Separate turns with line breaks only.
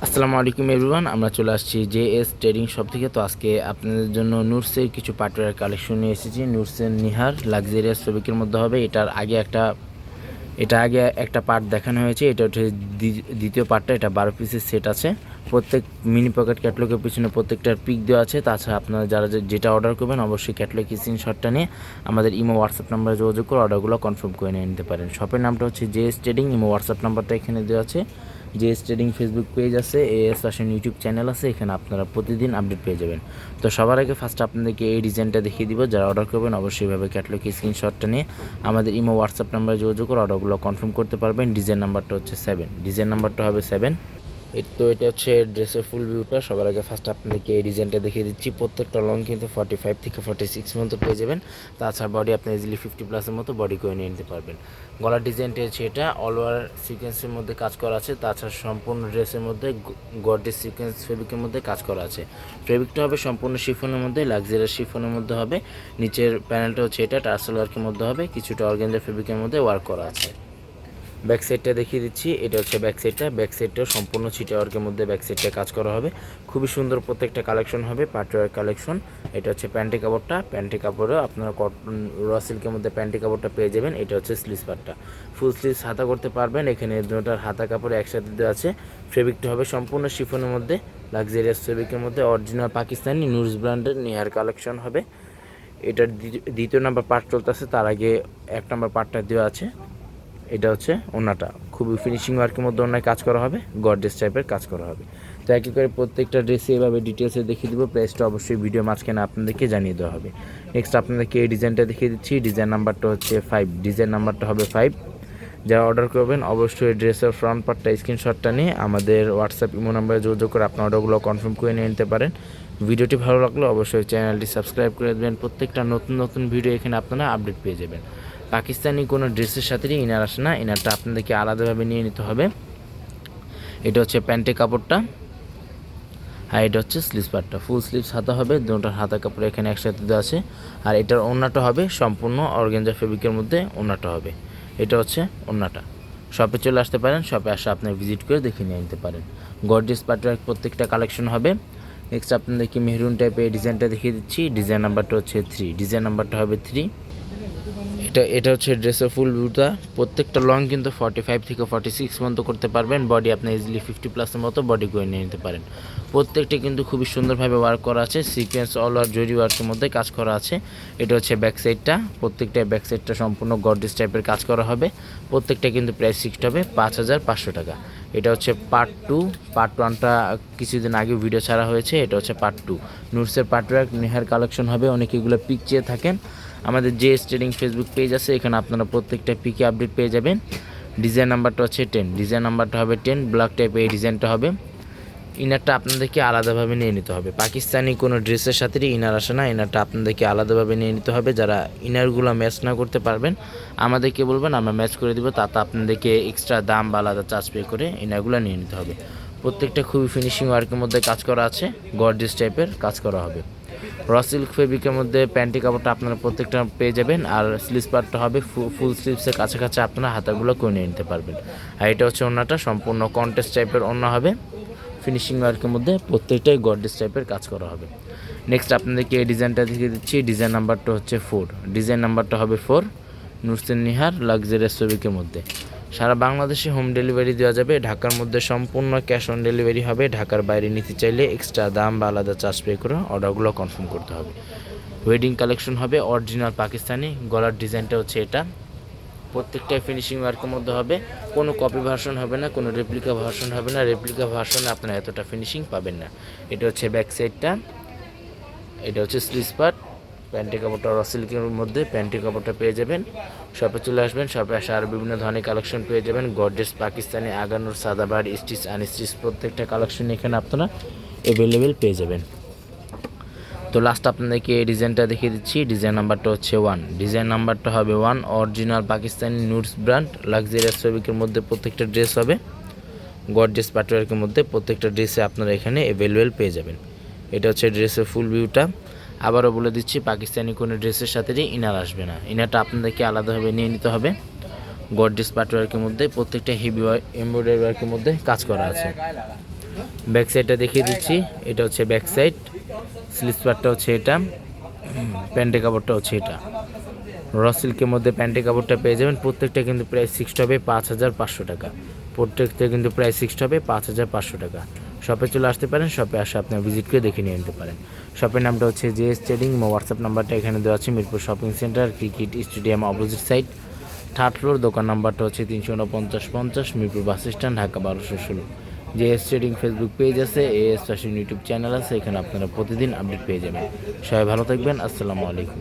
আসসালামু আলাইকুম এভরিওয়ান, আমরা চলে আসছি জে এস ট্রেডিং শপ থেকে। তো আজকে আপনাদের জন্য নুটসের কিছু পাটওয়ার কালেকশন নিয়ে এসেছি। নুটসের নিহার লাক্সারিয়াস ফেব্রিকের মধ্যে হবে। এটার আগে একটা, এটা আগে একটা পার্ট দেখানো হয়েছে। এটা হচ্ছে দ্বি- দ্বিতীয় পার্টটা, এটা বারো পিসের সেট আছে। প্রত্যেক মিনি পকেট ক্যাটলগের পিছনে প্রত্যেকটার পিক দেওয়া আছে। তাছাড়া আপনারা যারা যেটা অর্ডার করবেন, অবশ্যই ক্যাটলগ স্ক্রিনশটটা নিয়ে আমাদের ইমো হোয়াটসঅ্যাপ নাম্বারে যোগাযোগ করে অর্ডারগুলো কনফার্ম করে নিয়ে নিতে পারেন। শপের নামটা হচ্ছে J S trading. Imo WhatsApp নাম্বারটা এখানে দেওয়া আছে। এস ট্রেডিং ফেসবুক পেজ আছে, AS S fashion YouTube channel আছে, এখানে আপনারা প্রতিদিন আপডেট পেয়ে যাবেন। তো সবার আগে ফার্স্ট আপনাদেরকে এই ডিজাইনটা দেখিয়ে দিব, যারা অর্ডার করবেন অবশ্যই ভাবে ক্যাটলগ স্ক্রিনশটটা নিয়ে আমাদের ইমো হোয়াটসঅ্যাপ নাম্বারে যোগাযোগ করে অর্ডারগুলো কনফার্ম করতে পারবেন। ডিজাইন নাম্বারটা হচ্ছে সেভেন ডিজাইন নাম্বারটা হবে সেভেন তো এটা হচ্ছে ড্রেসের ফুল ভিউটা সবার আগে ফার্স্ট আপনাদেরকে এই ডিজাইনটা দেখিয়ে দিচ্ছি। প্রত্যেকটা লং কিন্তু ফর্টি ফাইভ থেকে ফর্টি সিক্স মতো পেয়ে যাবেন। তাছাড়া বডি আপনি ইজিলি ফিফটি প্লাসের মতো বডি করে নিয়ে নিতে পারবেন। গলার ডিজাইনটা হচ্ছে এটা। অল ওভার সিকোয়েন্সের মধ্যে কাজ করা আছে। তাছাড়া সম্পূর্ণ ড্রেসের মধ্যে গডের সিকোয়েন্স ফেব্রিকের মধ্যে কাজ করা আছে। ফেব্রিকটা হবে সম্পূর্ণ শিফনের মধ্যে লাক্সারিয়াস শিফনের মধ্যে হবে। নিচের প্যানেলটা হচ্ছে এটা, টার্সেল ওয়ার্কের মধ্যে হবে। কিছুটা অর্গেঞ্জার ফেব্রিকের মধ্যে ওয়ার্ক করা আছে। ব্যাক সাইডটা দেখিয়ে দিচ্ছি। এটা হচ্ছে ব্যাক সাইডটা। ব্যাক সাইডটাও সম্পূর্ণ ছিটে ওয়ার্কের মধ্যে ব্যাক সাইডটা কাজ করা হবে। খুবই সুন্দর প্রত্যেকটা কালেকশন হবে পাটওয়ার কালেকশন এটা হচ্ছে প্যান্টি কাপড়টা। প্যান্টি কাপড়েও আপনারা কটন র সিল্কের মধ্যে প্যান্টি কাপড়টা পেয়ে যাবেন। এটা হচ্ছে স্লিজ পাটটা ফুল স্লিজ হাতা করতে পারবেন। এখানে দুটার হাতা কাপড় একসাথে দেওয়া আছে। ফেব্রিকটা হবে সম্পূর্ণ শিফনের মধ্যে লাক্সারিয়াস ফেব্রিকের মধ্যে। অরিজিনাল পাকিস্তানি নুরস ব্র্যান্ডের নেহার কালেকশন হবে। এটার দ্বিতীয়- দ্বিতীয় নাম্বার পার্ট চলতেছে। তার আগে এক নাম্বার পার্টটা দেওয়া আছে। এটা হচ্ছে ওনাটা খুবই ফিনিশিং ওয়ার্কের মধ্যে ওনায় কাজ করা হবে গডরেজ টাইপের কাজ করা হবে। তো এক এক করে প্রত্যেকটা ড্রেসে এভাবে ডিটেলসে দেখিয়ে দিব প্রাইসটা অবশ্যই ভিডিও মাঝখানে আপনাদেরকে জানিয়ে দেওয়া হবে। নেক্সট আপনাদেরকে এই ডিজাইনটা দেখিয়ে দিচ্ছি ডিজাইন নাম্বারটা হচ্ছে ফাইভ ডিজাইন নাম্বারটা হবে ফাইভ যারা অর্ডার করবেন, অবশ্যই ড্রেসের ফ্রন্ট পার্টটা স্ক্রিনশটটা নিয়ে আমাদের হোয়াটসঅ্যাপ ইমো নাম্বারে যোগাযোগ করে আপনার অর্ডারগুলো কনফার্ম করে নিয়ে নিতে পারেন। ভিডিওটি ভালো লাগলে অবশ্যই চ্যানেলটি সাবস্ক্রাইব করে দেবেন। প্রত্যেকটা নতুন নতুন ভিডিও এখানে আপনারা আপডেট পেয়ে যাবেন। পাকিস্তানি কোনো ড্রেসের সাথেই ইনার আসে না, ইনারটা আপনাদেরকে আলাদাভাবে নিয়ে নিতে হবে। এটা হচ্ছে প্যান্টের কাপড়টা। আর এটা হচ্ছে স্লিভস পার্টটা ফুল স্লিভস হাতা হবে দুটোর হাতা কাপড় এখানে একসাথে দেওয়া আছে। আর এটার ওড়নাটা হবে সম্পূর্ণ অর্গেঞ্জা ফেব্রিকের মধ্যে ওড়নাটা হবে। এটা হচ্ছে ওড়নাটা। শপে চলে আসতে পারেন শপে আসে আপনি ভিজিট করে দেখে নিয়ে নিতে পারেন। গর্জিয়াস পার্টের প্রত্যেকটা কালেকশন হবে। নেক্সট আপনাদেরকে মেহরুন টাইপের ডিজাইনটা দেখিয়ে দিচ্ছি। ডিজাইন নাম্বারটা হচ্ছে থ্রি ডিজাইন নাম্বারটা হবে থ্রি এটা এটা হচ্ছে ড্রেসের ফুল ভিউটা প্রত্যেকটা লং কিন্তু ফর্টি ফাইভ থেকে ফর্টি সিক্স পর্যন্ত করতে পারবেন। বডি আপনি ইজিলি ফিফটি প্লাসের মতো বডি করে নিয়ে নিতে পারেন। প্রত্যেকটা কিন্তু খুবই সুন্দরভাবে ওয়ার্ক করা আছে। সিকোয়েন্স অল আর জরি ওয়ার্কের মধ্যে কাজ করা আছে। এটা হচ্ছে ব্যাক সাইডটা প্রত্যেকটা ব্যাক সাইডটা সম্পূর্ণ গডরেজ টাইপের কাজ করা হবে। প্রত্যেকটা কিন্তু প্রাইস ফিক্সড হবে পাঁচ হাজার পাঁচশো টাকা। এটা হচ্ছে পার্ট টু পার্ট ওয়ানটা কিছুদিন আগে ভিডিও ছাড়া হয়েছে। এটা হচ্ছে পার্ট টু নুটসের পার্ট ওয়ার্ক নেহার কালেকশন হবে। অনেকে এগুলো পিক চেয়ে থাকেন। আমাদের যে ট্রেডিং ফেসবুক পেজ আছে, এখানে আপনারা প্রত্যেকটা পিকে আপডেট পেয়ে যাবেন। ডিজাইন নাম্বারটা হচ্ছে টেন ডিজাইন নাম্বারটা হবে টেন ব্ল্যাক টাইপের এই ডিজাইনটা হবে। ইনারটা আপনাদেরকে আলাদাভাবে নিয়ে নিতে হবে। পাকিস্তানি কোনো ড্রেসের সাথে ইনার আসে না ইনারটা আপনাদেরকে আলাদাভাবে নিয়ে নিতে হবে। যারা ইনারগুলো ম্যাচ না করতে পারবেন, আমাদেরকে বলবেন, আমরা ম্যাচ করে দেবো তাতে আপনাদেরকে এক্সট্রা দাম বা আলাদা চার্জ পে করে ইনারগুলো নিয়ে নিতে হবে। প্রত্যেকটা খুবই ফিনিশিং ওয়ার্কের মধ্যে কাজ করা আছে গর্জিস টাইপের কাজ করা হবে। র সিল্ক ফেব্রিকের মধ্যে প্যান্টি কাপড়টা আপনারা প্রত্যেকটা পেয়ে যাবেন, আর স্লিভস পার্টটা হবে ফুল স্লিভসের কাছাকাছি আপনারা হাতাগুলো করে নিতে পারবেন। আর এটা হচ্ছে ওনাটা সম্পূর্ণ কন্টেস্ট টাইপের ওনা হবে। ফিনিশিং ওয়ার্কের মধ্যে প্রত্যেকটাই গডেস টাইপের কাজ করা হবে। নেক্সট আপনাদেরকে এই ডিজাইনটা দেখিয়ে দিচ্ছি। ডিজাইন নাম্বারটা হচ্ছে ফোর ডিজাইন নাম্বারটা হবে ফোর নুরসেন নিহার লাক্সারিয়াস ফেব্রিকের মধ্যে। সারা বাংলাদেশে হোম ডেলিভারি দেওয়া যাবে। ঢাকার মধ্যে সম্পূর্ণ ক্যাশ অন ডেলিভারি হবে। ঢাকার বাইরে নিতে চাইলে এক্সট্রা দাম বা আলাদা চার্জ পে করে অর্ডারগুলো কনফার্ম করতে হবে। ওয়েডিং কালেকশন হবে অরিজিনাল পাকিস্তানি। গলার ডিজাইনটা হচ্ছে এটা। প্রত্যেকটাই ফিনিশিং ওয়ার্কের মধ্যে হবে। কোনো কপি ভার্সন হবে না, কোনো রেপ্লিকা ভার্সন হবে না। রেপ্লিকা ভার্সনে আপনারা এতটা ফিনিশিং পাবেন না। এটা হচ্ছে ব্যাক সাইডটা এটা হচ্ছে স্লিস পার্ট প্যান্টি কাপড়টা রসিল্কের মধ্যে প্যান্টি কাপড়টা পেয়ে যাবেন। শপে চলে আসবেন শপে আসে আরও বিভিন্ন ধরনের কালেকশন পেয়ে যাবেন। গডরেজ পাকিস্তানি আগানোর সাদাবার স্টিচ আনস্টিচ প্রত্যেকটা কালেকশন এখানে আপনারা অ্যাভেলেবেল পেয়ে যাবেন। তো লাস্ট আপনাদেরকে এই ডিজাইনটা দেখিয়ে দিচ্ছি। ডিজাইন নাম্বারটা হচ্ছে ওয়ান ডিজাইন নাম্বারটা হবে ওয়ান অরিজিনাল পাকিস্তানি নুটস ব্র্যান্ড লাক্সারিয়াস ফেব্রিকের মধ্যে প্রত্যেকটা ড্রেস হবে। গডরেজ পাটওয়ার্কের মধ্যে প্রত্যেকটা ড্রেসে আপনারা এখানে অ্যাভেলেবেল পেয়ে যাবেন। এটা হচ্ছে ড্রেসের ফুল ভিউটা আবারও বলে দিচ্ছি, পাকিস্তানি কোনো ড্রেসের সাথে যে ইনার আসবে না। ইনারটা আপনাদেরকে আলাদাভাবে নিয়ে নিতে হবে। গডরেজ পাটওয়ার্কের মধ্যে, প্রত্যেকটা হেভি এমব্রয়ডারি ওয়ার্কের মধ্যে কাজ করা আছে। ব্যাক সাইডটা দেখিয়ে দিচ্ছি, এটা হচ্ছে ব্যাক সাইড। স্লিপ পার্টটা হচ্ছে এটা প্যান্টের কাপড়টা হচ্ছে এটা। র সিল্কের মধ্যে প্যান্টের কাপড়টা পেয়ে যাবেন, প্রত্যেকটা কিন্তু প্রায় ফিক্সড হবে পাঁচ হাজার পাঁচশো টাকা। প্রত্যেকটা কিন্তু প্রায় ফিক্সড হবে পাঁচ হাজার পাঁচশো টাকা। শপে চলে আসতে পারেন শপে আসে আপনার ভিজিট করে দেখে নিয়ে নিতে পারেন। শপের নামটা হচ্ছে জে এস ট্রেডিং হোয়াটসঅ্যাপ নাম্বারটা এখানে দেওয়া আছে, Mirpur shopping centre cricket stadium opposite side third floor দোকান নাম্বারটা হচ্ছে তিনশো উনপঞ্চাশ পঞ্চাশ, মিরপুর বাস স্ট্যান্ড, ঢাকা বারোশো ষোলো। যে এস ট্রেডিং ফেসবুক পেজ আছে A S fashion YouTube channel আছে, এখানে আপনারা প্রতিদিন আপডেট পেয়ে যাবেন। সবাই ভালো থাকবেন, আসসালামু আলাইকুম।